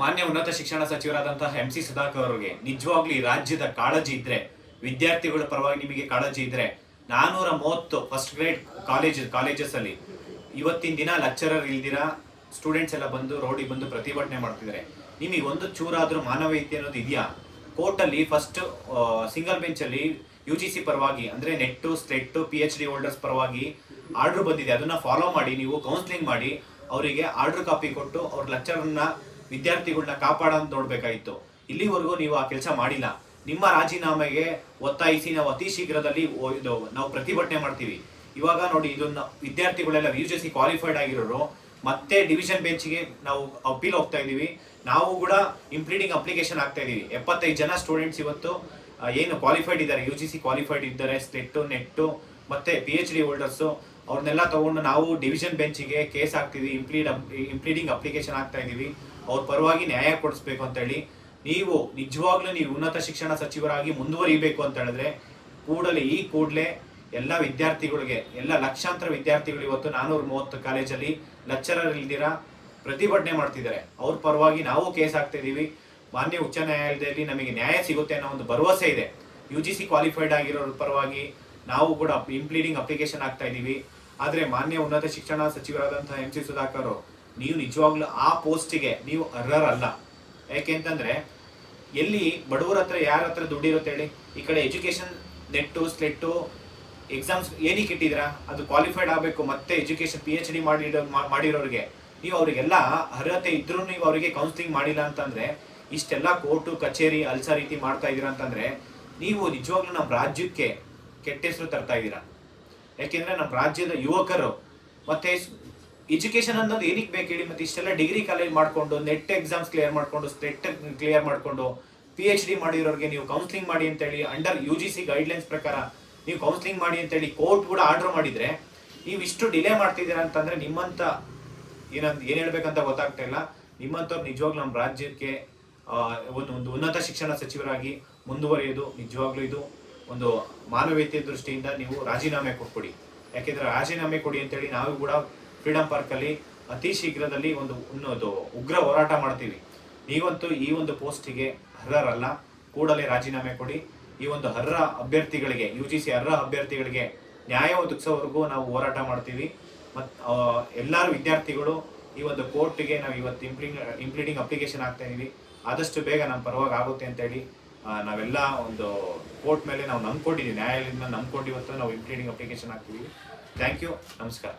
ಮಾನ್ಯ ಉನ್ನತ ಶಿಕ್ಷಣ ಸಚಿವರಾದಂತಹ ಎಂ ಸಿ ಸುಧಾಕರ್ ಅವರಿಗೆ, ನಿಜವಾಗ್ಲಿ ರಾಜ್ಯದ ಕಾಳಜಿ ಇದ್ರೆ, ವಿದ್ಯಾರ್ಥಿಗಳ ಪರವಾಗಿ ನಿಮಗೆ ಕಾಳಜಿ ಇದ್ರೆ, ನಾನೂರ ಮೂವತ್ತು ಫಸ್ಟ್ ಗ್ರೇಡ್ ಕಾಲೇಜ್ ಕಾಲೇಜಸ್ ಅಲ್ಲಿ ಇವತ್ತಿನ ದಿನ ಲೆಕ್ಚರರ್ ಇಲ್ದಿರ ಸ್ಟೂಡೆಂಟ್ಸ್ ಎಲ್ಲ ಬಂದು ರೋಡಿಗೆ ಬಂದು ಪ್ರತಿಭಟನೆ ಮಾಡ್ತಿದ್ದಾರೆ. ನಿಮಗೆ ಒಂದು ಚೂರಾದ್ರೂ ಮಾನವೀಯತೆ ಅನ್ನೋದು ಇದೆಯಾ? ಕೋರ್ಟಲ್ಲಿ ಫಸ್ಟ್ ಸಿಂಗಲ್ ಬೆಂಚಲ್ಲಿ ಯು ಜಿ ಸಿ ಪರವಾಗಿ, ಅಂದ್ರೆ NET SLET P H D holders ಪರವಾಗಿ ಆರ್ಡರ್ ಬಂದಿದೆ. ಅದನ್ನ ಫಾಲೋ ಮಾಡಿ, ನೀವು ಕೌನ್ಸಿಲಿಂಗ್ ಮಾಡಿ, ಅವರಿಗೆ ಆರ್ಡರ್ ಕಾಪಿ ಕೊಟ್ಟು, ಅವ್ರ ಲೆಕ್ಚರ್ನ ವಿದ್ಯಾರ್ಥಿಗಳನ್ನ ಕಾಪಾಡೋದು ನೋಡ್ಬೇಕಾಗಿತ್ತು ಇಲ್ಲಿವರೆಗೂ ನೀವು ಆ ಕೆಲಸ ಮಾಡಿಲ್ಲ. ನಿಮ್ಮ ರಾಜೀನಾಮೆಗೆ ಒತ್ತಾಯಿಸಿ, ನಾವು ಅತಿ ಶೀಘ್ರದಲ್ಲಿ ನಾವು ಪ್ರತಿಭಟನೆ ಮಾಡ್ತೀವಿ. ಇವಾಗ ನೋಡಿ, ಇದನ್ನ ವಿದ್ಯಾರ್ಥಿಗಳೆಲ್ಲ ಯು ಜಿ ಸಿ ಕ್ವಾಲಿಫೈಡ್ ಆಗಿರೋರು, ಮತ್ತೆ ಡಿವಿಷನ್ ಬೆಂಚ್ಗೆ ನಾವು ಅಪೀಲ್ ಹೋಗ್ತಾ ಇದ್ದೀವಿ. ನಾವು ಕೂಡ ಇಂಪ್ಲೀಡಿಂಗ್ ಅಪ್ಲಿಕೇಶನ್ ಆಗ್ತಾ ಇದ್ದೀವಿ. ಎಪ್ಪತ್ತೈದು ಜನ ಸ್ಟೂಡೆಂಟ್ಸ್ ಇವತ್ತು ಏನು ಕ್ವಾಲಿಫೈಡ್ ಇದ್ದಾರೆ. ಯು ಜಿ ಸಿ ಕ್ವಾಲಿಫೈಡ್ ಇದ್ದಾರೆ, ಸ್ಟೆಟ್ಟು, ನೆಟ್ಟು, ಮತ್ತೆ ಪಿ ಎಚ್ ಡಿ ಹೋಲ್ಡರ್ಸು, ಅವ್ರನ್ನೆಲ್ಲ ತಗೊಂಡು ನಾವು ಡಿವಿಷನ್ ಬೆಂಚಿಗೆ ಕೇಸ್ ಹಾಕ್ತೀವಿ ಇಂಪ್ಲೀಡ್ ಇಂಪ್ಲೀಡಿಂಗ್ ಅಪ್ಲಿಕೇಶನ್ ಆಗ್ತಾ ಇದೀವಿ ಅವ್ರ ಪರವಾಗಿ ನ್ಯಾಯ ಕೊಡಿಸ್ಬೇಕು ಅಂತ ಹೇಳಿ ನೀವು ನಿಜವಾಗ್ಲೂ ನೀವು ಉನ್ನತ ಶಿಕ್ಷಣ ಸಚಿವರಾಗಿ ಮುಂದುವರಿಬೇಕು ಅಂತ ಹೇಳಿದ್ರೆ ಕೂಡಲೇ ಈ ಕೂಡಲೇ ಎಲ್ಲ ವಿದ್ಯಾರ್ಥಿಗಳಿಗೆ, ಎಲ್ಲ ಲಕ್ಷಾಂತರ ವಿದ್ಯಾರ್ಥಿಗಳು ಇವತ್ತು ನಾನೂರ ಮೂವತ್ತು ಕಾಲೇಜಲ್ಲಿ ಲೆಕ್ಚರರ್ ಇಲ್ದಿರ ಪ್ರತಿಭಟನೆ ಮಾಡ್ತಿದ್ದಾರೆ. ಅವ್ರ ಪರವಾಗಿ ನಾವು ಕೇಸ್ ಹಾಕ್ತಾ ಇದ್ದೀವಿ. ಮಾನ್ಯ ಉಚ್ಚ ನ್ಯಾಯಾಲಯದಲ್ಲಿ ನಮಗೆ ನ್ಯಾಯ ಸಿಗುತ್ತೆ ಅನ್ನೋ ಒಂದು ಭರವಸೆ ಇದೆ. ಯು ಜಿ ಸಿ ಕ್ವಾಲಿಫೈಡ್ ಆಗಿರೋ ಪರವಾಗಿ ನಾವು ಕೂಡ ಇಂಪ್ಲೀಡಿಂಗ್ ಅಪ್ಲಿಕೇಶನ್ ಆಗ್ತಾ ಇದ್ದೀವಿ. ಆದರೆ ಮಾನ್ಯ ಉನ್ನತ ಶಿಕ್ಷಣ ಸಚಿವರಾದಂತಹ ಎಂ ಸಿ ಸುಧಾಕರ್ ನೀವು ನಿಜವಾಗ್ಲೂ ಆ ಪೋಸ್ಟಿಗೆ ನೀವು ಅರ್ಹರಲ್ಲ. ಯಾಕೆಂತಂದ್ರೆ ಎಲ್ಲಿ ಬಡವರ ಹತ್ರ ಯಾರ ಹತ್ರ ದುಡ್ಡಿರುತ್ತೆ ಹೇಳಿ? ಈ ಕಡೆ ಎಜುಕೇಶನ್ ನೆಟ್ಟು, ಸ್ಲೆಟ್ಟು, ಎಕ್ಸಾಮ್ಸ್ ಏನಕ್ಕೆ ಇಟ್ಟಿದ್ದೀರಾ ಅದು ಕ್ವಾಲಿಫೈಡ್ ಆಗಬೇಕು, ಮತ್ತೆ ಎಜುಕೇಶನ್ ಪಿ ಎಚ್ ಡಿ ಮಾಡಿರೋ ಮಾಡಿರೋರಿಗೆ. ನೀವು ಅವರಿಗೆಲ್ಲ ಅರ್ಹತೆ ಇದ್ರೂ ನೀವು ಅವರಿಗೆ ಕೌನ್ಸಿಲಿಂಗ್ ಮಾಡಿಲ್ಲ ಅಂತಂದ್ರೆ, ಇಷ್ಟೆಲ್ಲ ಕೋರ್ಟು, ಕಚೇರಿ ಅಲ್ಸ ರೀತಿ ಮಾಡ್ತಾ ಇದ್ದೀರಾ ಅಂತಂದ್ರೆ, ನೀವು ನಿಜವಾಗ್ಲೂ ನಮ್ಮ ರಾಜ್ಯಕ್ಕೆ ಕೆಟ್ಟ ಹೆಸರು ತರ್ತಾ ಇದ್ದೀರಾ. ಯಾಕೆಂದ್ರೆ ನಮ್ಮ ರಾಜ್ಯದ ಯುವಕರು, ಮತ್ತೆ ಎಜುಕೇಶನ್ ಅನ್ನೋದು ಏನಕ್ಕೆ ಬೇಕು ಹೇಳಿ ಮತ್ತೆ ಇಷ್ಟೆಲ್ಲ ಡಿಗ್ರಿ ಕಾಲೇಜ್ ಮಾಡ್ಕೊಂಡು ನೆಟ್ ಎಕ್ಸಾಮ್ಸ್ ಕ್ಲಿಯರ್ ಮಾಡ್ಕೊಂಡು ಸ್ಟೆಟ್ ಕ್ಲಿಯರ್ ಮಾಡ್ಕೊಂಡು ಪಿ ಎಚ್ ಡಿ ಮಾಡಿರೋರಿಗೆ ನೀವು ಕೌನ್ಸಿಲಿಂಗ್ ಮಾಡಿ ಅಂತೇಳಿ under U G C guidelines ಪ್ರಕಾರ ನೀವು ಕೌನ್ಸಿಲಿಂಗ್ ಮಾಡಿ ಅಂತೇಳಿ ಕೋರ್ಟ್ ಕೂಡ ಆರ್ಡರ್ ಮಾಡಿದ್ರೆ, ನೀವು ಇಷ್ಟು ಡಿಲೇ ಮಾಡ್ತಿದ್ದೀರಾ ಅಂತಂದ್ರೆ ನಿಮ್ಮಂತ ಏನಂತ, ಏನು ಹೇಳ್ಬೇಕಂತ ಗೊತ್ತಾಗ್ತಾ ಇಲ್ಲ. ನಿಮ್ಮಂಥವ್ರು ನಿಜವಾಗ್ಲೂ ನಮ್ಮ ರಾಜ್ಯಕ್ಕೆ ಒಂದು ಒಂದು ಉನ್ನತ ಶಿಕ್ಷಣ ಸಚಿವರಾಗಿ ಮುಂದುವರಿಯೋದು ನಿಜವಾಗ್ಲೂ ಇದು ಒಂದು ಮಾನವೀಯತೆ ದೃಷ್ಟಿಯಿಂದ ನೀವು ರಾಜೀನಾಮೆ ಕೊಟ್ಕೊಡಿ ಯಾಕೆಂದರೆ ರಾಜೀನಾಮೆ ಕೊಡಿ ಅಂತೇಳಿ ನಾವು ಕೂಡ ಫ್ರೀಡಂ ಪಾರ್ಕ್ ಅಲ್ಲಿ ಅತಿ ಶೀಘ್ರದಲ್ಲಿ ಒಂದು ಒಂದು ಉಗ್ರ ಹೋರಾಟ ಮಾಡ್ತೀವಿ. ನೀವಂತೂ ಈ ಒಂದು ಪೋಸ್ಟಿಗೆ ಅರ್ಹರಲ್ಲ. ಕೂಡಲೇ ರಾಜೀನಾಮೆ ಕೊಡಿ. ಈ ಒಂದು ಅರ್ಹ ಅಭ್ಯರ್ಥಿಗಳಿಗೆ ಯು ಜಿ ಸಿ ಅರ್ಹ ಅಭ್ಯರ್ಥಿಗಳಿಗೆ ನ್ಯಾಯ ಒದಗಿಸೋವರೆಗೂ ನಾವು ಹೋರಾಟ ಮಾಡ್ತೀವಿ. ಮತ್ತು ಎಲ್ಲರೂ ವಿದ್ಯಾರ್ಥಿಗಳು ಈ ಒಂದು ಕೋರ್ಟ್ಗೆ ನಾವು ಇವತ್ತು ಇಂಪ್ಲಿಂಗ್ ಅಪ್ಲಿಕೇಶನ್ ಹಾಕ್ತಾ ಇದ್ದೀವಿ ಆದಷ್ಟು ಬೇಗ ನಮ್ಮ ಪರವಾಗಿ ಆಗುತ್ತೆ ಅಂತೇಳಿ ನಾವೆಲ್ಲ ಒಂದು ಕೋರ್ಟ್ ಮೇಲೆ ನಾವು ನಂಬ್ಕೊಂಡಿದ್ದೀವಿ ನ್ಯಾಯಾಲಯದಿಂದ ನಂಬ್ಕೊಂಡು ಇವತ್ತು ನಾವು ಇಂಪ್ಲೀಡಿಂಗ್ ಅಪ್ಲಿಕೇಶನ್ ಹಾಕ್ತೀವಿ. Thank you. ನಮಸ್ಕಾರ.